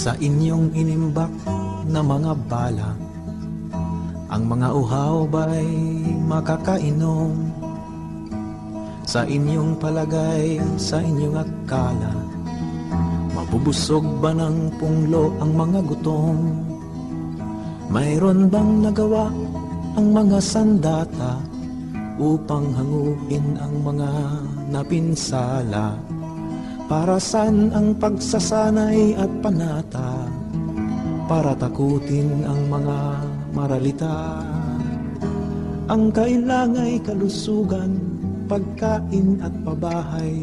sa inyong inimbak na mga bala. Ang mga uhaw ba'y makakainom sa inyong palagay, sa inyong akala. Mabubusog ba ng punglo ang mga gutom? Mayroon bang nagawa ang mga sandata upang hanguin ang mga napinsala? Para saan ang pagsasanay at panata? Para takutin ang mga maralita. Ang kailangay kalusugan, pagkain at pabahay,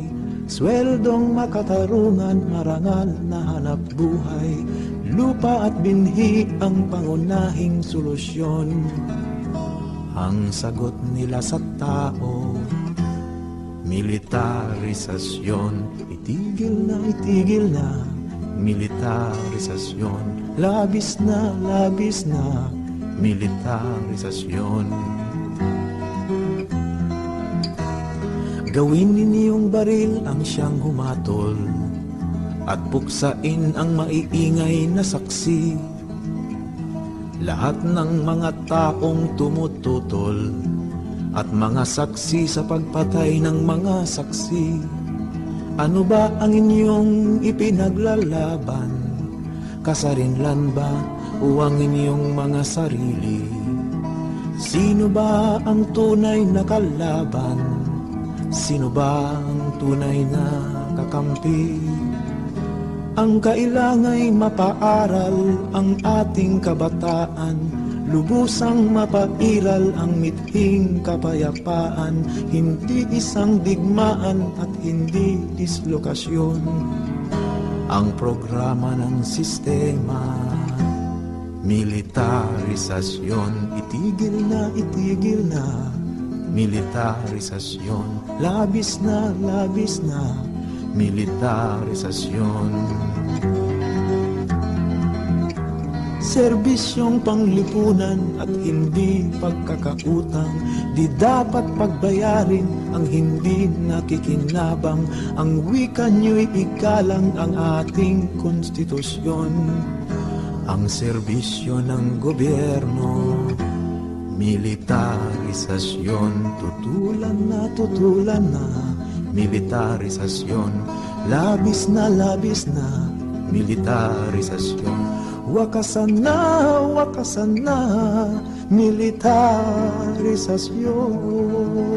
sweldong makatarungan, marangal na hanap buhay, lupa at binhi ang pangunahing solusyon. Ang sagot nila sa tao, militarisasyon, itigil na, itigil na, militarisasyon, labis na, labis na, militarisasyon. Gawin ninyong baril ang siyang humatol At puksain ang maiingay na saksi. Lahat ng mga taong tumututol At mga saksi sa pagpatay ng mga saksi Ano ba ang inyong ipinaglalaban? Kasarinlan ba o ang inyong mga sarili? Sino ba ang tunay na kalaban? Sino ba ang tunay na kakampi? Ang kailangay mapaaral ang ating kabataan Lubusang mapairal ang mithing kapayapaan Hindi isang digmaan at hindi dislokasyon. Ang programa ng sistema Militarisasyon. Itigil na, itigil na Militarisasyon. Labis na, labis na Militarisasyon Serbisyong panglipunan at hindi pagkakautang. Di dapat pagbayarin ang hindi nakikinabang. Ang wika nyo'y igalang ang ating konstitusyon. Ang serbisyo ng gobyerno Militarisasyon, tutulan na, tutulan na, militarisasyon, labis na, labis na, militarisasyon. Wakasan na, wakasan na, militarisasyon.